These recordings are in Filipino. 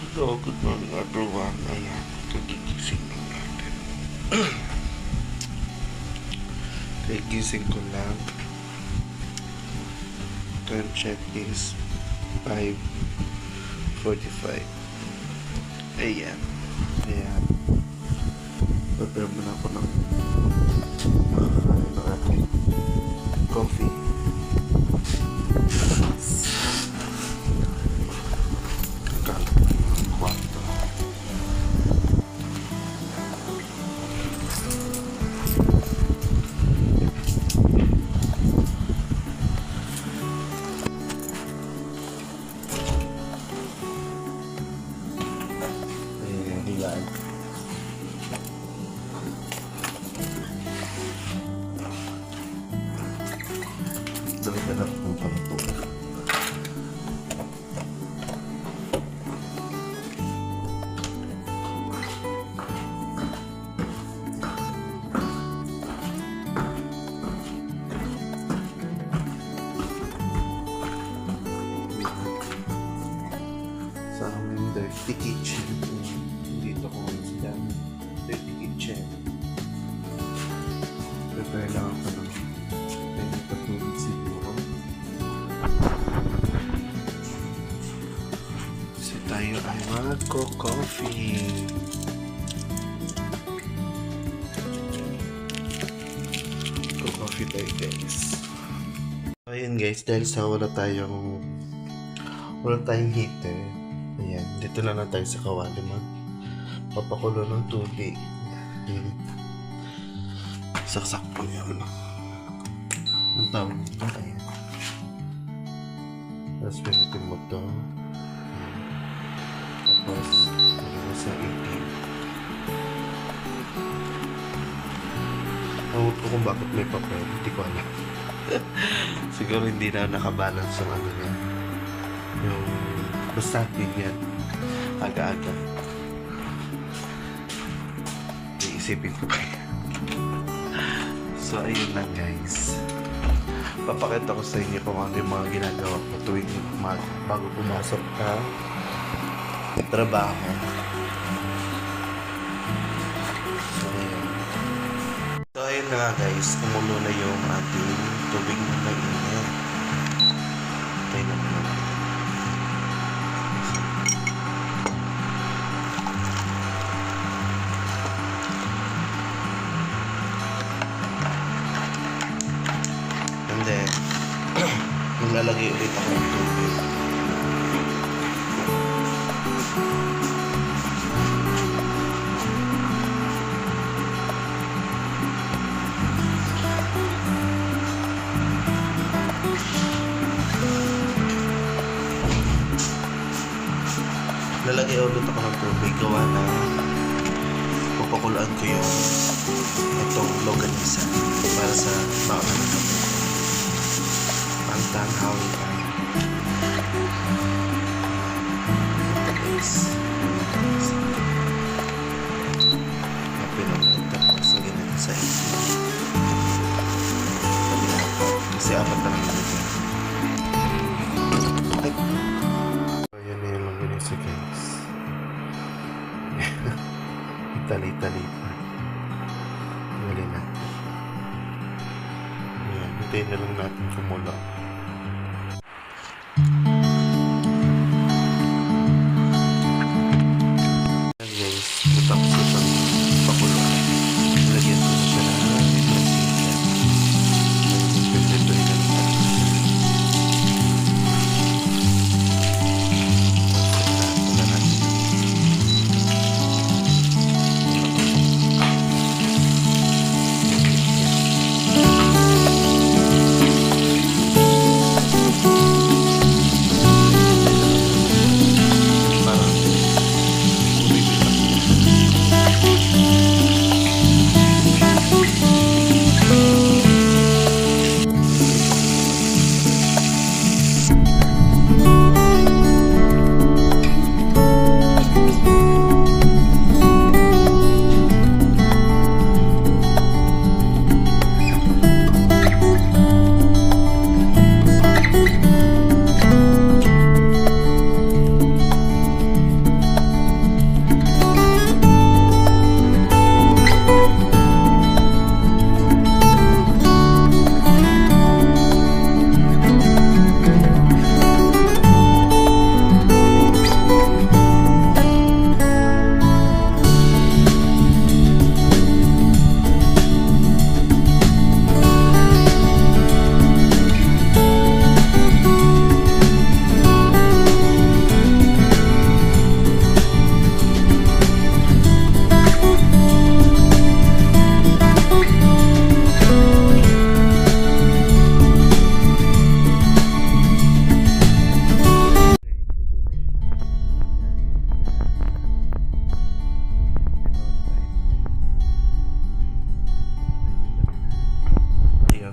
Hello, good morning everyone. I Ayan, kagigising lang natin. kagigising ko lang. Time check is 5.45. Ayan. Ayan. Prepare muna ako ng dirty kitchen. Dito ko sa dirty kitchen. Prepare lang ako ng pwede patulog siguro. Kasi tayo ay magko-coffee. Ko-coffee tayo guys. Ayun guys, dahil sa wala tayong wala tayong heater. Dito na lang tayo sa kawali mag papakulo ng tubig. Ayan. Saksak po yun. Ang tawag nito. Ayan. Tapos pinitin mo to. Ayan. Tapos, lagyan mo sa 18. Ewan ko kung bakit may papel. Hindi ko alam. Siguro hindi na nakabalance yung ano niya. Yung basta yan. Aga-aga. Iisipin ko pa yan. So, ayun lang guys. Papakita ko sa inyo kung ano yung mga ginagawa ko tuwing mag bago pumasok ka trabaho. So, ayun. So, ayun na nga guys. Kumulo na yung ating tubig na mainit. Nilalagay ulit ako ng tubig. Lalagay ulit ako ng tubig gawa na papakulaan ko yung itong longganisa para sa baka na kami. Ang tanghawin tayo. Guys. Pinagod tapos lagyan natin sa isip. Kasi apat na lang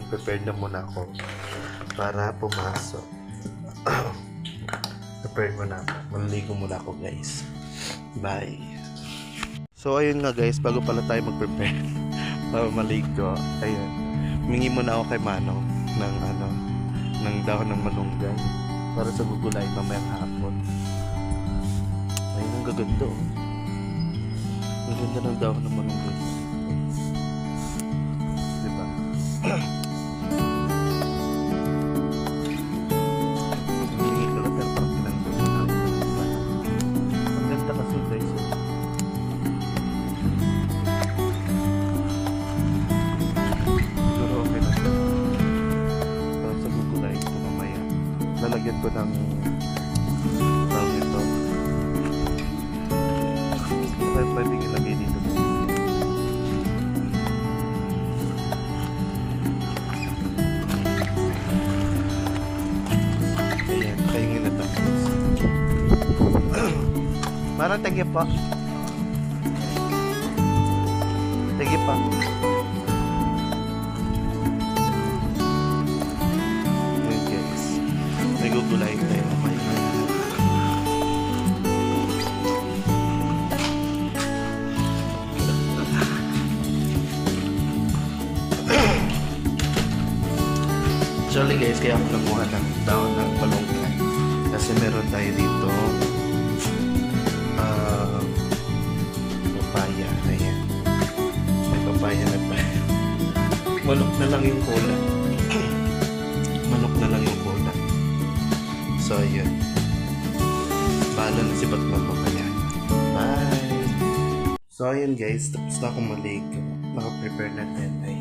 Prepare na muna ako para pumasok. Prepare muna ako. Maliligo muna ako guys. Bye. So ayun nga guys, bago pala tayo mag-prepare para maligo, ayun. Mingi muna ako kay Manong ng ano, ng dahon ng malunggay para sa gugulay mamayang hapon. Ayun ang gaganda oh. Ang ganda ng dahon ng malunggay. Diba? Marang tagi pa. Tagi pa. Ayan guys. May gugulay tayo mamaya. Actually guys, kaya ako nakuha ng daon ng malunggay. Kasi meron tayo dito Papaya na pa. Manok na lang yung kulay. Manok na lang yung kulay. So, yun. Bahala na si Batman mamaya. Bye! So, ayun guys. Tapos na akong maligo. Naka-prepare na din. Ayan.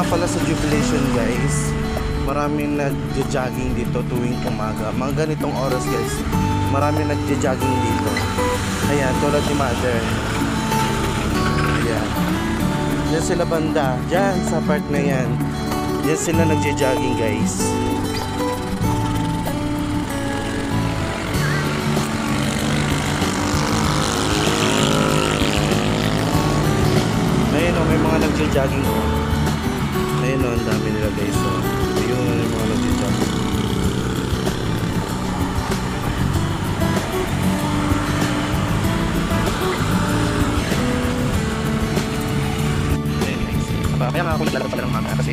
Nga pala sa Jubilation guys. Maraming nagja-jogging dito tuwing umaga. Mga ganitong oras guys. Maraming nagja-jogging dito. Ayan, tulad ni Mother. Ayan. Diyan sila banda. Diyan sa part na yan. Diyan sila nagja-jogging guys. Ayun o, may mga nagja-jogging o. Aba, Kaya nga ako naglalaro pala ng mama kasi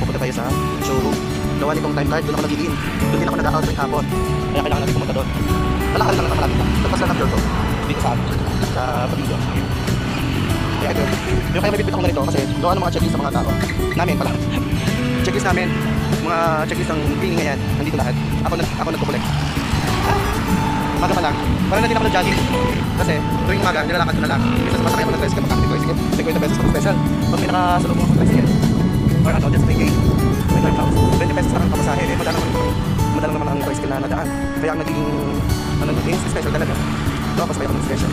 pupunta tayo sa showroom. Gawa nitong time card, doon ako nag-in. Doon din ako nag-out tuwing hapon. Kaya kailangan natin pumunta doon. Malakal lang naman lang. Tapos lang ng Pure. Dito sa sa Babigo. Kaya ito, yung kaya may bitbit ako ganito kasi gawa ng mga checklist sa mga tao. Namin pala. checklist namin, mga checklist ng cleaning ngayon, nandito lahat. Ako, nag, ako nagkukulek. Umaga pa lang. Parang na din ako nag-jogging. Kasi tuwing umaga, nilalakad ko na lang. Isa sa masakay ako ng tricycle, mag-active tricycle. 50 pesos pag special. Pag may nakasalubong ako ng tricycle. Or ano, just may game. May 20 pesos lang ang pamasahe. Eh, madala naman, madala naman ang tricycle na nadaan. Kaya ang naging, ano, naging special talaga. Tapos may ako ng special.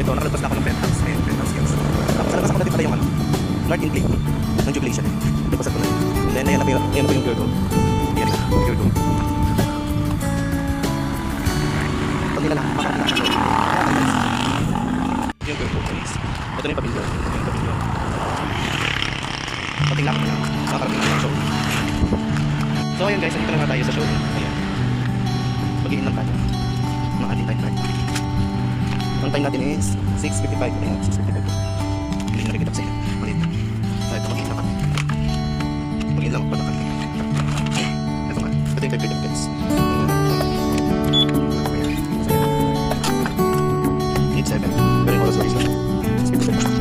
Ito, nakalabas na ako ng penthouse. Ayun, penthouse guys. Tapos nalabas ako na din pala yung ano, North Intake ng Jubilation. Tapos ako na. And then, ayan yung, ayan na po yung Virgo. Ayan guys, dito na tayo sa show. Ayan. Mag-iin lang tayo. Makati tayo tayo. Ang time natin is 6.55. Ayan, 6.55. Hindi na rin kita kasi. Malit. So ito, mag-iin lang kami. Mag-iin lang ako na kami. Ito nga. Ito yung type guys. It's 7. Pero yung oras lang. 6.55.